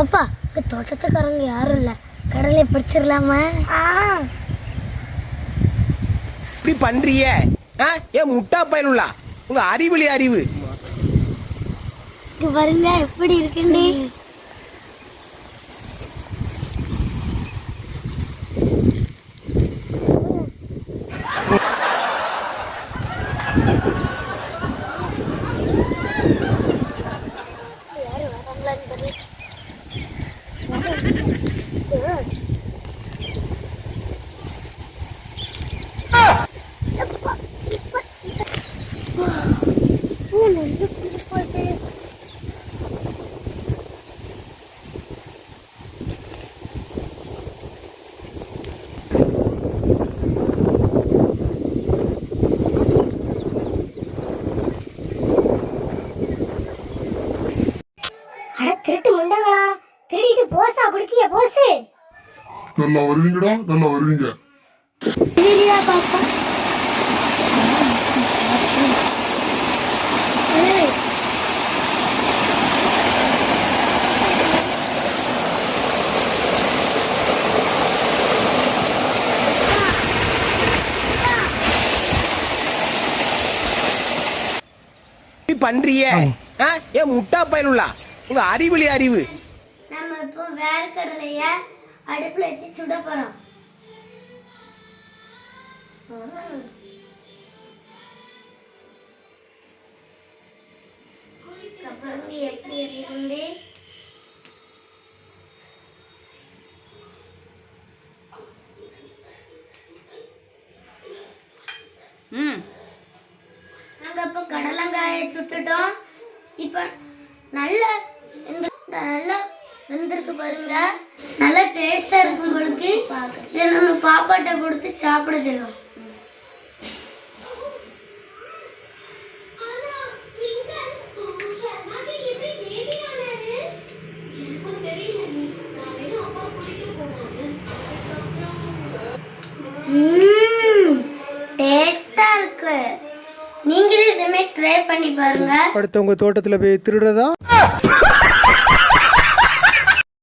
அப்பா இங்க தோட்டத்துக்காரங்க யாரும் இல்ல. கடலை பிடிச்சிடலாமா? ஆ. இப்படி பண்றிய? ஏன் முட்டா பயனுள்ளா? உங்க அறிவுலி அறிவு. இங்க பாருங்க எப்படி இருக்குண்டி அட திருட்டு முண்டங்களா? திருடிட்டு போஸா குடிக்கிய போஸ். நல்லா வருவீங்கடா நல்லா வருவீங்க. இல்லையா பாப்பா? பண்றிய? ஏன் முட்டா பயனுள்ளா. உங்க அறிவுலி அறிவு. வேர்க்கடலைய அடுப்புல வச்சு சுட போறோம். அப்புறம் எப்படி இருந்து நாங்கள் இப்போ கடலங்காயை சுட்டுட்டோம். இப்போ நல்லா இருக்கு பாருங்க. நல்லா டேஸ்டா இருக்கும் பொழுது இதை நம்ம பாப்பாட்ட கொடுத்து சாப்பிட சொல்லுவோம். டேஸ்டா இருக்கு. நீங்களே இதுமே ட்ரை பண்ணி பாருங்க. அடுத்தவங்க தோட்டத்தில் போய் திருடுறதா?